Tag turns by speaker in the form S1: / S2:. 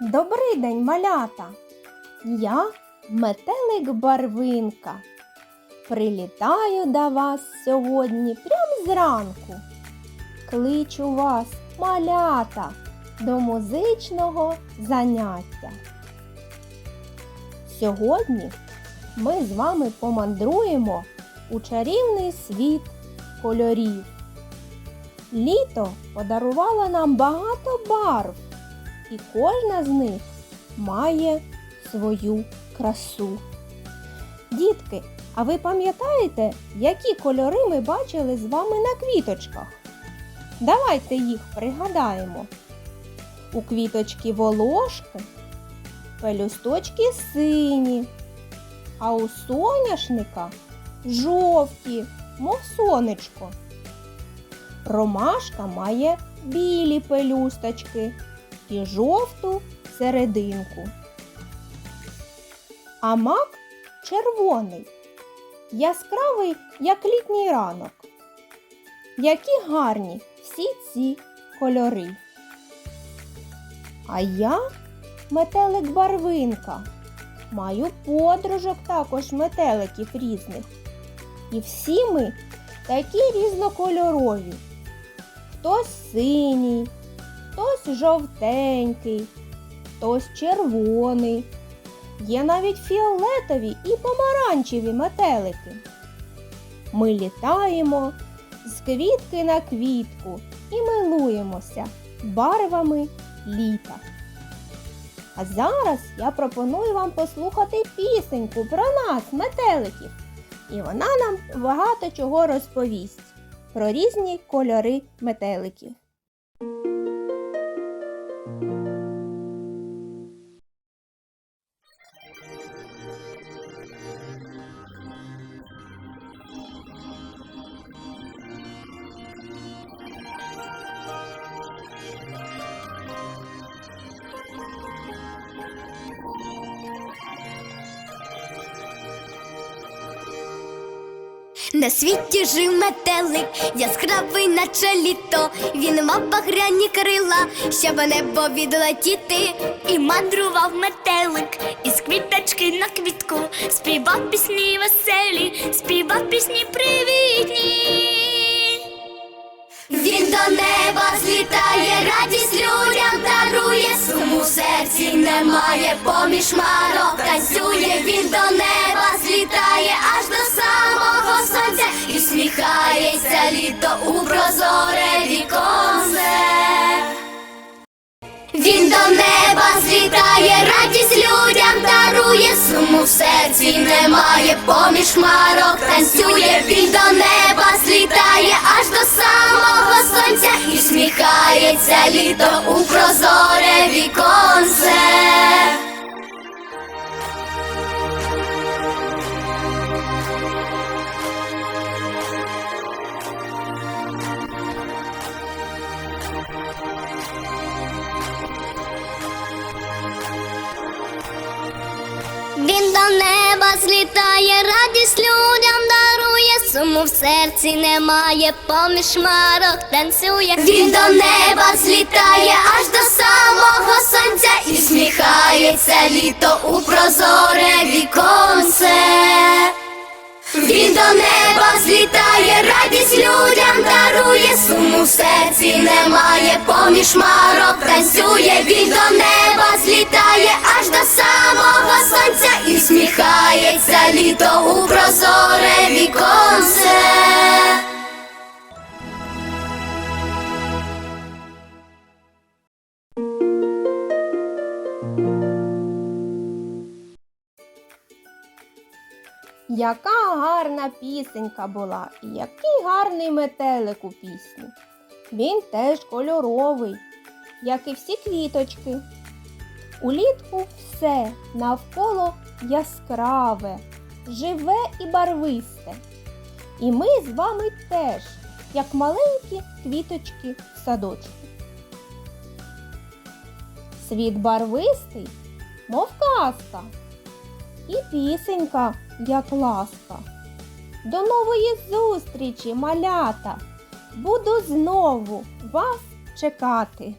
S1: Добрий день, малята! Я метелик Барвинка. Прилітаю до вас сьогодні прям зранку. Кличу вас, малята, до музичного заняття. Сьогодні ми з вами помандруємо у чарівний світ кольорів. Літо подарувало нам багато барв і кожна з них має свою красу. Дітки, а ви пам'ятаєте, які кольори ми бачили з вами на квіточках? Давайте їх пригадаємо. У квіточки волошки, пелюсточки сині, а у соняшника жовті, мов сонечко. Ромашка має білі пелюсточки і жовту серединку. А мак червоний, яскравий, як літній ранок. Які гарні всі ці кольори. А я метелик барвинка. Маю подружок також метеликів різних. І всі ми такі різнокольорові. Хтось синій, хтось жовтенький, хтось червоний. Є навіть фіолетові і помаранчеві метелики. Ми літаємо з квітки на квітку і милуємося барвами літа. А зараз я пропоную вам послухати пісеньку про нас, метеликів. І вона нам багато чого розповість про різні кольори метеликів.
S2: На світі жив метелик, яскравий, наче літо. Він мав багряні крила, щоб небо відлетіти. І мандрував метелик із квіточки на квітку, співав пісні веселі, співав пісні привітні. Він до неба злітає, радість людям дарує, суму серці немає, поміж марок танцює, літо у прозоре віконце. Він до неба злітає, радість людям дарує, суму в серці немає, поміж марок танцює, він до неба злітає аж до самого сонця і всміхається літо у прозоре віконце. Він до неба злітає, радість людям дарує, суму в серці немає, поміж марок танцює. Він до неба злітає аж до самого сонця і сміхається літо у прозоре віконце. Він до неба злітає, радість людям дарує, суму в серці немає, поміж марок танцює, він до неба злітає аж до самого сонця і всміхається літо у прозоре віконце.
S1: Яка гарна пісенька була, і який гарний метелик у пісні. Він теж кольоровий, як і всі квіточки. Улітку все навколо яскраве, живе і барвисте. І ми з вами теж, як маленькі квіточки в садочку. Світ барвистий, мов казка, і пісенька, як ласка. До нової зустрічі, малята! буду знову вас чекати.